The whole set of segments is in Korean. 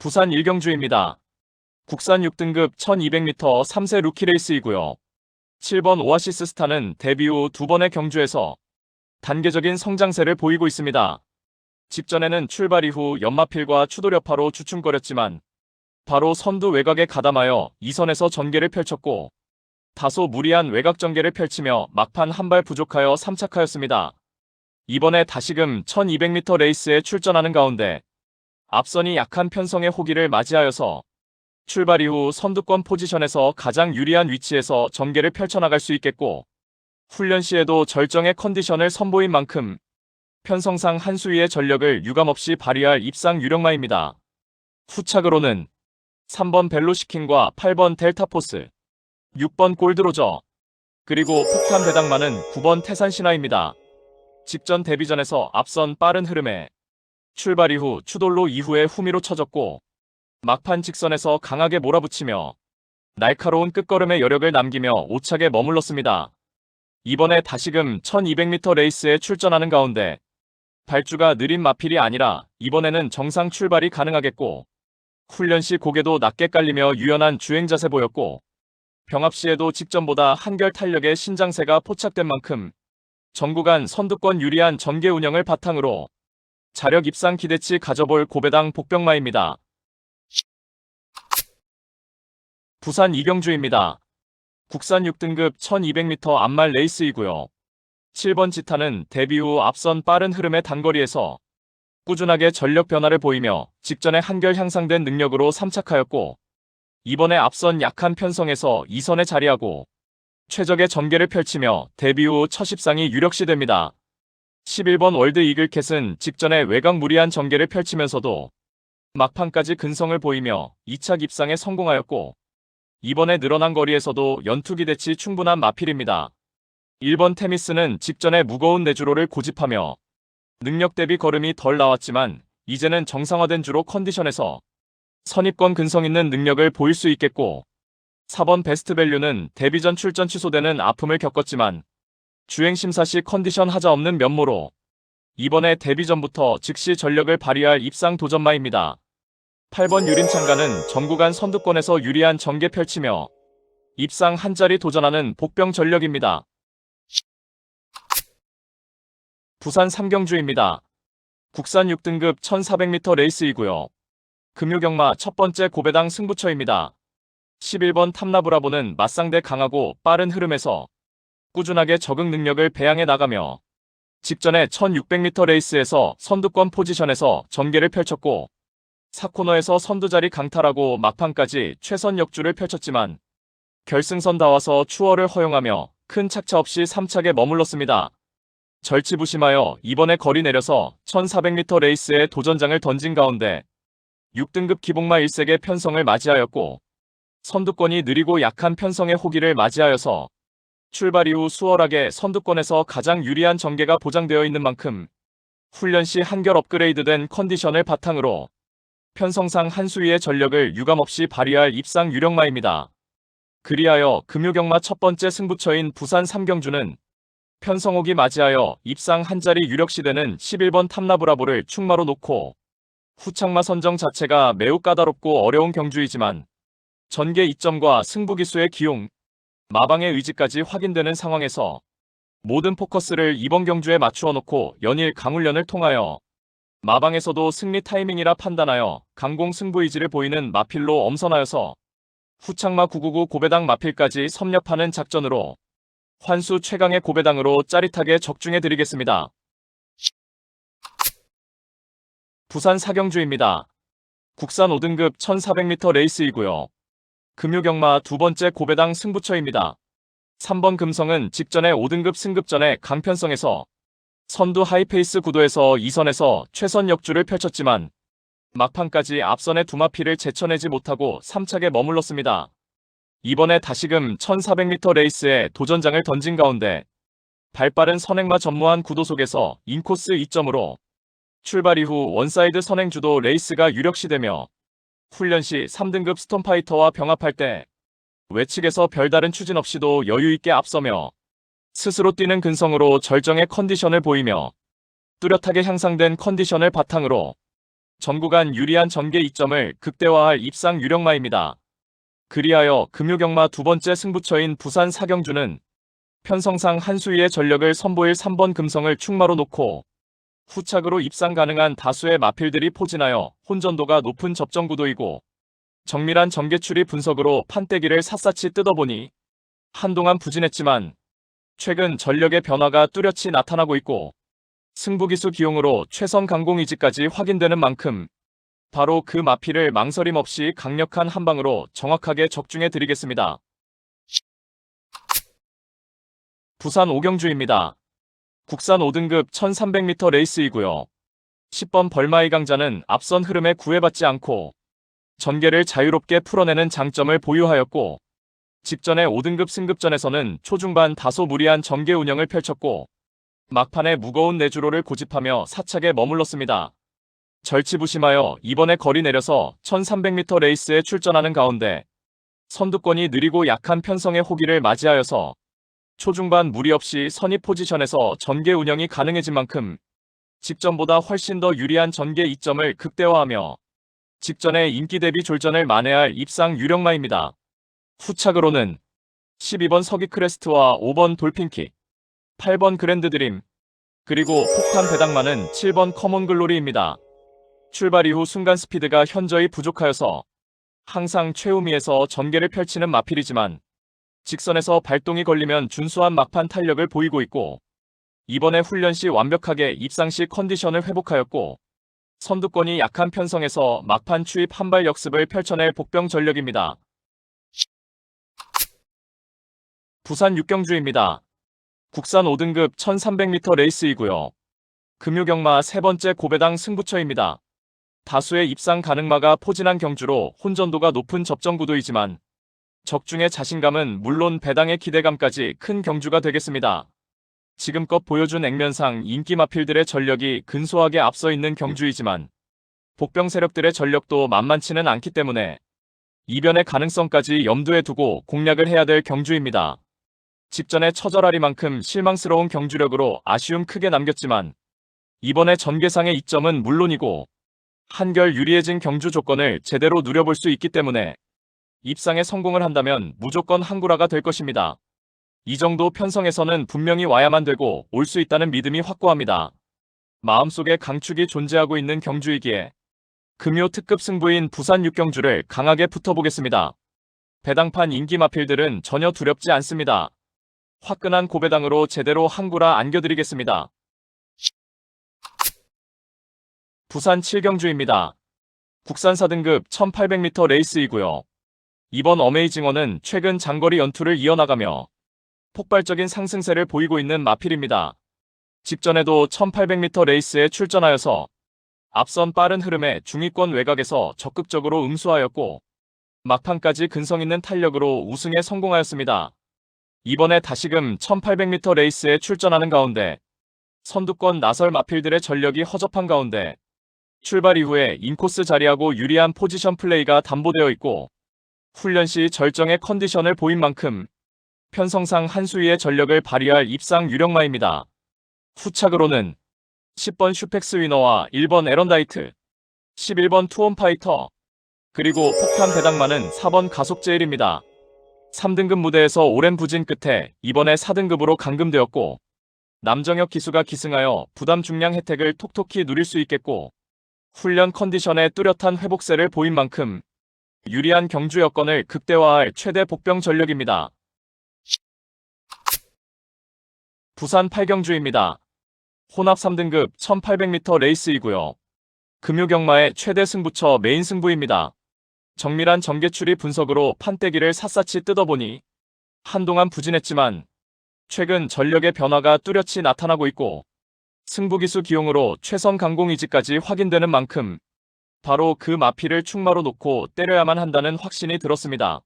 부산 일경주입니다. 국산 6등급 1200m 3세 루키 레이스이고요. 7번 오아시스 스타는 데뷔 후 두 번의 경주에서 단계적인 성장세를 보이고 있습니다. 직전에는 출발 이후 연마필과 추돌여파로 주춤거렸지만 바로 선두 외곽에 가담하여 2선에서 전개를 펼쳤고 다소 무리한 외곽 전개를 펼치며 막판 한 발 부족하여 3착하였습니다. 이번에 다시금 1200m 레이스에 출전하는 가운데 앞선이 약한 편성의 호기를 맞이하여서 출발 이후 선두권 포지션에서 가장 유리한 위치에서 전개를 펼쳐나갈 수 있겠고 훈련 시에도 절정의 컨디션을 선보인 만큼 편성상 한 수위의 전력을 유감없이 발휘할 입상 유력마입니다. 후착으로는 3번 벨로시킨과 8번 델타포스, 6번 골드로저, 그리고 폭탄 배당만은 9번 태산신화입니다. 직전 데뷔전에서 앞선 빠른 흐름에 출발 이후 추돌로 이후에 후미로 쳐졌고 막판 직선에서 강하게 몰아붙이며 날카로운 끝걸음의 여력을 남기며 오착에 머물렀습니다. 이번에 다시금 1200m 레이스에 출전하는 가운데 발주가 느린 마필이 아니라 이번에는 정상 출발이 가능하겠고 훈련 시 고개도 낮게 깔리며 유연한 주행 자세 보였고 병합 시에도 직전보다 한결 탄력의 신장세가 포착된 만큼 전구간 선두권 유리한 전개 운영을 바탕으로 자력 입상 기대치 가져볼 고배당 복병마입니다. 부산 이경주입니다. 국산 6등급 1200m 암말 레이스이고요. 7번 지타는 데뷔 후 앞선 빠른 흐름의 단거리에서 꾸준하게 전력 변화를 보이며 직전에 한결 향상된 능력으로 3착하였고 이번에 앞선 약한 편성에서 2선에 자리하고 최적의 전개를 펼치며 데뷔 후첫 입상이 유력시됩니다. 11번 월드 이글캣은 직전에 외곽 무리한 전개를 펼치면서도 막판까지 근성을 보이며 2착 입상에 성공하였고 이번에 늘어난 거리에서도 연투기 대치 충분한 마필입니다. 1번 테미스는 직전에 무거운 내주로를 고집하며 능력 대비 걸음이 덜 나왔지만 이제는 정상화된 주로 컨디션에서 선입권 근성 있는 능력을 보일 수 있겠고 4번 베스트 밸류는 데뷔전 출전 취소되는 아픔을 겪었지만 주행 심사 시 컨디션 하자 없는 면모로 이번에 데뷔 전부터 즉시 전력을 발휘할 입상 도전마입니다. 8번 유림창가는 전구간 선두권에서 유리한 전개 펼치며 입상 한 자리 도전하는 복병 전력입니다. 부산 삼경주입니다. 국산 6등급 1400m 레이스이고요. 금요경마 첫 번째 고배당 승부처입니다. 11번 탐나브라보는 맞상대 강하고 빠른 흐름에서 꾸준하게 적응 능력을 배양해 나가며 직전에 1600m 레이스에서 선두권 포지션에서 전개를 펼쳤고 4코너에서 선두자리 강탈하고 막판까지 최선 역주를 펼쳤지만 결승선 닿아서 추월을 허용하며 큰 착차 없이 3착에 머물렀습니다. 절치부심하여 이번에 거리 내려서 1400m 레이스에 도전장을 던진 가운데 6등급 기복마 1색의 편성을 맞이하였고 선두권이 느리고 약한 편성의 호기를 맞이하여서 출발 이후 수월하게 선두권에서 가장 유리한 전개가 보장되어 있는 만큼 훈련 시 한결 업그레이드된 컨디션을 바탕으로 편성상 한 수위의 전력을 유감없이 발휘할 입상 유력마입니다. 그리하여 금요경마 첫 번째 승부처인 부산 삼경주는 편성옥이 맞이하여 입상 한 자리 유력시되는 11번 탐나브라보를 충마로 놓고 후창마 선정 자체가 매우 까다롭고 어려운 경주이지만 전개 이점과 승부기수의 기용, 마방의 의지까지 확인되는 상황에서 모든 포커스를 이번 경주에 맞추어 놓고 연일 강훈련을 통하여 마방에서도 승리 타이밍이라 판단하여 강공 승부 의지를 보이는 마필로 엄선하여서 후창마 999 고배당 마필까지 섭렵하는 작전으로 환수 최강의 고배당으로 짜릿하게 적중해 드리겠습니다. 부산 사경주입니다. 국산 5등급 1400m 레이스이고요. 금요경마 두 번째 고배당 승부처입니다. 3번 금성은 직전에 5등급 승급 전에 강편성에서 선두 하이페이스 구도에서 2선에서 최선 역주를 펼쳤지만 막판까지 앞선의 두마피를 제쳐내지 못하고 3착에 머물렀습니다. 이번에 다시금 1400m 레이스에 도전장을 던진 가운데 발빠른 선행마 전무한 구도 속에서 인코스 2점으로 출발 이후 원사이드 선행 주도 레이스가 유력시되며 훈련 시 3등급 스톰파이터와 병합할 때 외측에서 별다른 추진 없이도 여유있게 앞서며 스스로 뛰는 근성으로 절정의 컨디션을 보이며 뚜렷하게 향상된 컨디션을 바탕으로 전구간 유리한 전개 이점을 극대화할 입상 유력마입니다. 그리하여 금요경마 두 번째 승부처인 부산 사경주는 편성상 한수위의 전력을 선보일 3번 금성을 충마로 놓고 후착으로 입상 가능한 다수의 마필들이 포진하여 혼전도가 높은 접전 구도이고 정밀한 전개추리 분석으로 판때기를 샅샅이 뜯어보니 한동안 부진했지만 최근 전력의 변화가 뚜렷이 나타나고 있고 승부기수 기용으로 최선 강공이지까지 확인되는 만큼 바로 그 마피를 망설임 없이 강력한 한방으로 정확하게 적중해 드리겠습니다. 부산 오경주입니다. 국산 5등급 1300m 레이스이고요. 10번 벌마이 강자는 앞선 흐름에 구애받지 않고 전개를 자유롭게 풀어내는 장점을 보유하였고 직전의 5등급 승급전에서는 초중반 다소 무리한 전개 운영을 펼쳤고 막판에 무거운 내주로를 고집하며 사착에 머물렀습니다. 절치부심하여 이번에 거리 내려서 1300m 레이스에 출전하는 가운데 선두권이 느리고 약한 편성의 호기를 맞이하여서 초중반 무리 없이 선입 포지션에서 전개 운영이 가능해진 만큼 직전보다 훨씬 더 유리한 전개 이점을 극대화하며 직전의 인기 대비 졸전을 만회할 입상 유력마입니다. 후착으로는 12번 서기 크레스트와 5번 돌핀킥, 8번 그랜드 드림, 그리고 폭탄 배당만은 7번 커먼 글로리입니다. 출발 이후 순간 스피드가 현저히 부족하여서 항상 최우미에서 전개를 펼치는 마필이지만 직선에서 발동이 걸리면 준수한 막판 탄력을 보이고 있고 이번에 훈련 시 완벽하게 입상 시 컨디션을 회복하였고 선두권이 약한 편성에서 막판 추입 한발 역습을 펼쳐낼 복병 전력입니다. 부산 육경주입니다. 국산 5등급 1300m 레이스이고요. 금요경마 세 번째 고배당 승부처입니다. 다수의 입상 가능마가 포진한 경주로 혼전도가 높은 접전 구도이지만 적중의 자신감은 물론 배당의 기대감까지 큰 경주가 되겠습니다. 지금껏 보여준 액면상 인기 마필들의 전력이 근소하게 앞서 있는 경주이지만 복병 세력들의 전력도 만만치는 않기 때문에 이변의 가능성까지 염두에 두고 공략을 해야 될 경주입니다. 직전에 처절하리만큼 실망스러운 경주력으로 아쉬움 크게 남겼지만 이번에 전개상의 이점은 물론이고 한결 유리해진 경주 조건을 제대로 누려볼 수 있기 때문에 입상에 성공을 한다면 무조건 한구라가 될 것입니다. 이 정도 편성에서는 분명히 와야만 되고 올 수 있다는 믿음이 확고합니다. 마음속에 강축이 존재하고 있는 경주이기에 금요 특급 승부인 부산 육경주를 강하게 붙어보겠습니다. 배당판 인기 마필들은 전혀 두렵지 않습니다. 화끈한 고배당으로 제대로 한구라 안겨드리겠습니다. 부산 7경주입니다. 국산 4등급 1800m 레이스이고요. 이번 어메이징어는 최근 장거리 연투를 이어나가며 폭발적인 상승세를 보이고 있는 마필입니다. 직전에도 1800m 레이스에 출전하여서 앞선 빠른 흐름에 중위권 외곽에서 적극적으로 응수하였고 막판까지 근성 있는 탄력으로 우승에 성공하였습니다. 이번에 다시금 1800m 레이스에 출전하는 가운데 선두권 나설 마필들의 전력이 허접한 가운데 출발 이후에 인코스 자리하고 유리한 포지션 플레이가 담보되어 있고 훈련 시 절정의 컨디션을 보인 만큼 편성상 한수위의 전력을 발휘할 입상 유력마입니다. 후착으로는 10번 슈펙스 위너와 1번 에런다이트, 11번 투온 파이터, 그리고 폭탄 배당만은 4번 가속제일입니다. 3등급 무대에서 오랜 부진 끝에 이번에 4등급으로 강금되었고 남정혁 기수가 기승하여 부담 중량 혜택을 톡톡히 누릴 수 있겠고 훈련 컨디션에 뚜렷한 회복세를 보인 만큼 유리한 경주 여건을 극대화할 최대 복병 전력입니다. 부산 8경주입니다. 혼합 3등급 1800m 레이스이고요. 금요경마의 최대 승부처 메인 승부입니다. 정밀한 전개추리 분석으로 판때기를 샅샅이 뜯어보니 한동안 부진했지만 최근 전력의 변화가 뚜렷이 나타나고 있고 승부기수 기용으로 최선 강공 이지까지 확인되는 만큼 바로 그 마피를 충마로 놓고 때려야만 한다는 확신이 들었습니다.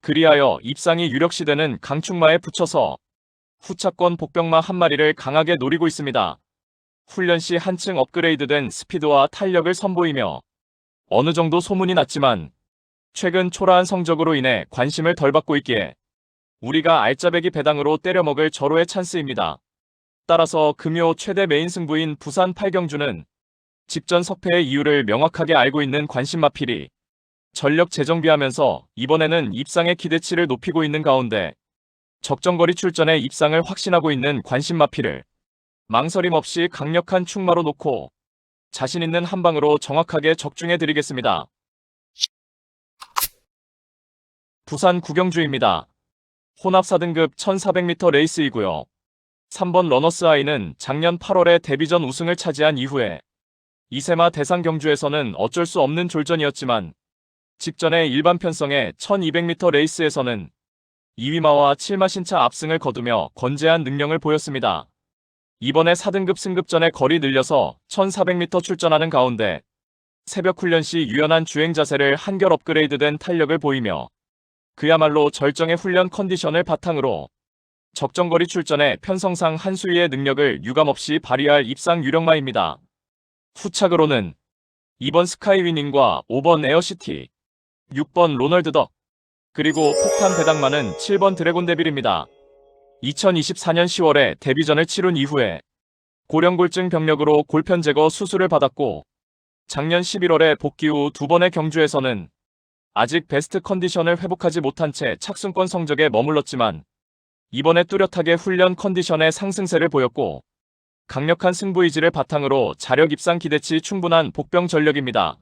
그리하여 입상이 유력시되는 강충마에 붙여서 후차권 복병마 한 마리를 강하게 노리고 있습니다. 훈련 시 한층 업그레이드된 스피드와 탄력을 선보이며 어느 정도 소문이 났지만 최근 초라한 성적으로 인해 관심을 덜 받고 있기에 우리가 알짜배기 배당으로 때려먹을 절호의 찬스입니다. 따라서 금요 최대 메인 승부인 부산 8경주는 직전 석패의 이유를 명확하게 알고 있는 관심마필이 전력 재정비하면서 이번에는 입상의 기대치를 높이고 있는 가운데 적정거리 출전에 입상을 확신하고 있는 관심마필을 망설임 없이 강력한 충마로 놓고 자신 있는 한 방으로 정확하게 적중해 드리겠습니다. 부산 구경주입니다. 혼합 4등급 1400m 레이스이고요. 3번 러너스 아이는 작년 8월에 데뷔전 우승을 차지한 이후에 이세마 대상 경주에서는 어쩔 수 없는 졸전이었지만 직전에 일반 편성의 1200m 레이스에서는 2위마와 7마 신차 압승을 거두며 건재한 능력을 보였습니다. 이번에 4등급 승급전에 거리 늘려서 1400m 출전하는 가운데 새벽 훈련 시 유연한 주행 자세를 한결 업그레이드된 탄력을 보이며 그야말로 절정의 훈련 컨디션을 바탕으로 적정거리 출전에 편성상 한 수위의 능력을 유감없이 발휘할 입상 유력마입니다. 후착으로는 2번 스카이위닝과 5번 에어시티, 6번 로널드 덕, 그리고 폭탄 배당만은 7번 드래곤 데빌입니다. 2024년 10월에 데뷔전을 치룬 이후에 고령골증 병력으로 골편 제거 수술을 받았고 작년 11월에 복귀 후 두 번의 경주에서는 아직 베스트 컨디션을 회복하지 못한 채 착순권 성적에 머물렀지만 이번에 뚜렷하게 훈련 컨디션의 상승세를 보였고 강력한 승부 의지를 바탕으로 자력 입상 기대치 충분한 복병 전력입니다.